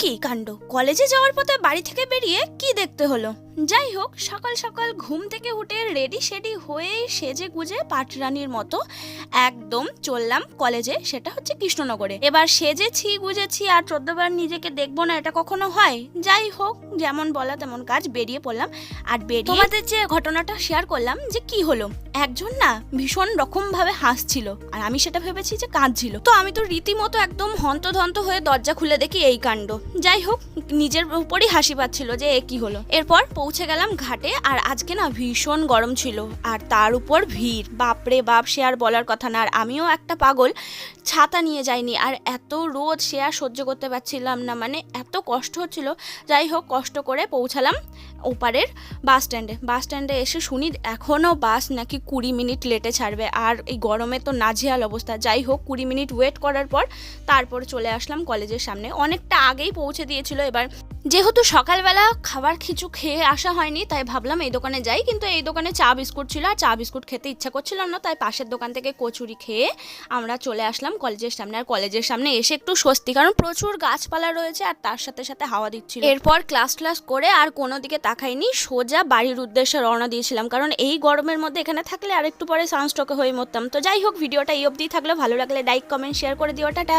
কি কাণ্ড? কলেজে যাওয়ার পথে বাড়ি থেকে বেরিয়ে কি দেখতে হলো? যাই হোক, সকাল সকাল ঘুম থেকে উঠে রেডি শেডি হয়ে সেজে গুজে পাটরানির মতো একদম চললাম কলেজে, সেটা হচ্ছে কৃষ্ণনগরে। এবার সেজেছি, গুজেছি আর চোদ্দবার নিজেকে দেখব না, এটা কখনো হয়? যাই হোক, যেমন বলা তেমন কাজ, বেরিয়ে পড়লাম। আর বেরিয়ে তোমাদের যে ঘটনাটা শেয়ার করলাম যে কি হলো? একজন না ভীষণ রকম ভাবে হাসছিল, আর আমি সেটা ভেবেছি যে কাঁদছিল। তো আমি তো রীতিমতো একদম হন্তধন্ত হয়ে দরজা খুলে দেখি এই কাণ্ড। যাই হোক নিজের উপরই হাসি পাচ্ছিল যে এ কি হলো। এরপর পৌঁছে গেলাম ঘাটে, আর আজকে না ভীষণ গরম ছিল, আর তার উপর ভিড়। বাপরে বাপ, সে আর বলার কথা না, আর আমিও একটা পাগল, ছাতা নিয়ে যাইনি, আর এত রোদ সে আর সহ্য করতে পারছিলাম না মানে এত কষ্ট হচ্ছিল। যাই হোক কষ্ট করে পৌঁছালাম ওপারের বাস স্ট্যান্ডে। বাস স্ট্যান্ডে এসে শুনি এখনও বাস নাকি কুড়ি মিনিট লেটে ছাড়বে। আর এই গরমে তো নাজেহাল অবস্থা। যাই হোক, কুড়ি মিনিট ওয়েট করার পর তারপর চলে আসলাম কলেজের সামনে। অনেকটা আগেই পৌঁছে দিয়েছিল এবার। যেহেতু সকালবেলা খাবার কিছু খেয়ে আসা হয়নি, তাই ভাবলাম এই দোকানে যাই। কিন্তু এই দোকানে চা বিস্কুট ছিল, আর চা বিস্কুট খেতে ইচ্ছা করছিল না। তাই পাশের দোকান থেকে কচুরি খেয়ে আমরা চলে আসলাম কলেজের সামনে। আর কলেজের সামনে এসে একটু স্বস্তি, কারণ প্রচুর গাছপালা রয়েছে, আর তার সাথে সাথে হাওয়া দিচ্ছিল। এরপর ক্লাস ক্লাস করে আর কোনো দিকে তাকাইনি সোজা বাড়ির উদ্দেশ্যে রওনা দিয়েছিলাম। কারণ এই গরমের মধ্যে এখানে থাকলে আর একটু পরে সানস্ট্রোকে হয়ে মরতাম। তো যাই হোক, ভিডিওটা এই অবধি থাকলে। ভালো লাগলে লাইক কমেন্ট শেয়ার করে দিও। টাটা!